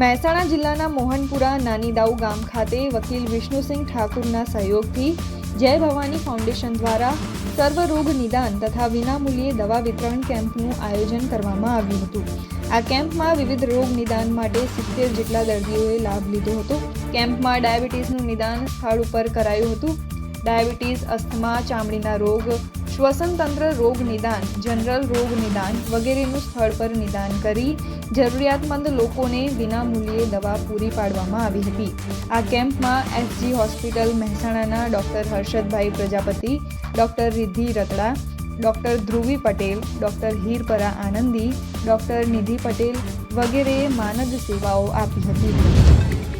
મહેસાણા જિલ્લાના મોહનપુરા નાનીદાઉ ગામ ખાતે વકીલ વિષ્ણુસિંહ ઠાકુરના સહયોગથી જય ભવાની ફાઉન્ડેશન દ્વારા સર્વરોગ નિદાન તથા વિનામૂલ્યે દવા વિતરણ કેમ્પનું આયોજન કરવામાં આવ્યું હતું. આ કેમ્પમાં વિવિધ રોગ નિદાન માટે સિત્તેર જેટલા દર્દીઓએ લાભ લીધો હતો. કેમ્પમાં ડાયાબિટીસનું નિદાન સ્થળ ઉપર કરાયું હતું. ડાયાબિટીસ, અસ્થમા, ચામડીના રોગ શ્વસન તંત્ર રોગ નિદાન, જનરલ રોગ નિદાન વગેરેનું સ્થળ પર નિદાન કરી જરૂરિયાતમંદ લોકોને વિનામૂલ્યે દવા પૂરી પાડવામાં આવી હતી. આ કેમ્પમાં એસજી હોસ્પિટલ મહેસાણાના doctor Harshadbhai Prajapati, doctor Riddhi Ratda, doctor Dhruvi Patel, doctor Hirpara Anandi, doctor Nidhi Patel વગેરેએ માનદ સેવાઓ આપી હતી.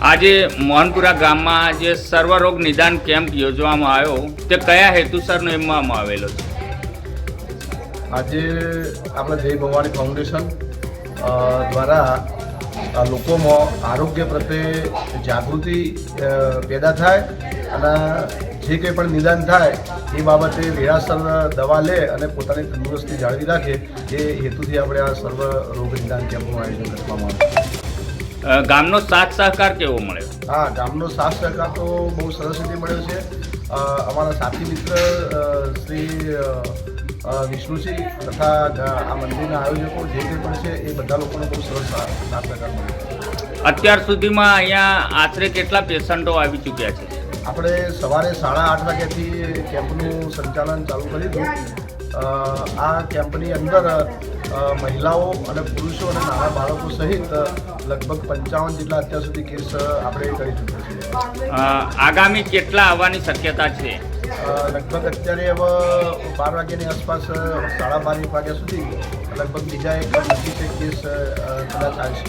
આજે મોહનપુરા ગામમાં જે સર્વરોગ નિદાન કેમ્પ યોજવામાં આવ્યો, તે કયા હેતુસરનો એમવામાં આવેલો છે? આજે આપણા જય ભવાની ફાઉન્ડેશન દ્વારા લોકોમાં આરોગ્ય પ્રત્યે જાગૃતિ પેદા થાય અને જે કંઈ પણ નિદાન થાય એ બાબતે વેરાસર દવા લે અને પોતાની તંદુરસ્તી જાળવી રાખે એ હેતુથી આપણે આ સર્વ રોગ નિદાન કેમ્પનું આયોજન કરવામાં આવ્યું ગામનો સાથ સહકાર કેવો મળ્યો? હા ગામનો સાથ સહકાર તો બહુ સરસ રીતે મળ્યો છે. અમારા સાથી મિત્ર શ્રી વિષ્ણુસિંહ તથા આ મંદિરના આયોજકો જે કંઈ પણ છે એ બધા લોકોને બહુ સરસ સાથ સહકાર મળ્યો અત્યાર સુધીમાં અહીંયા આશરે કેટલા પેશન્ટો આવી ચૂક્યા છે? આપણે સવારે સાડા આઠ વાગ્યાથી કેમ્પનું સંચાલન ચાલુ કરી દીધું આ કેમ્પની અંદર મહિલાઓ અને પુરુષો અને નાના બાળકો સહિત લગભગ પંચાવન જેટલા અત્યાર સુધી કેસ આપણે કરી ચૂક્યા છીએ. આગામી કેટલા આવવાની શક્યતા છે? લગભગ અત્યારે હવે બાર વાગ્યાની આસપાસ સાડા બાર એક વાગ્યા સુધી લગભગ બીજા એક કેસ કદાચ આવી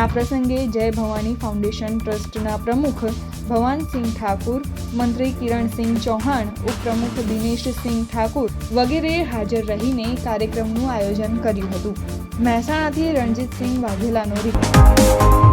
આ પ્રસંગે જય ભવાની ફાઉન્ડેશન ટ્રસ્ટના પ્રમુખ ભવાનસિંહ ઠાકુર, મંત્રી કિરણસિંહ ચૌહાણ, ઉપપ્રમુખ દિનેશસિંહ ઠાકુર વગેરેએ હાજર રહીને કાર્યક્રમનું આયોજન કર્યું હતું. મહેસાણાથી રણજીતસિંહ વાઘેલાનો રિપોર્ટ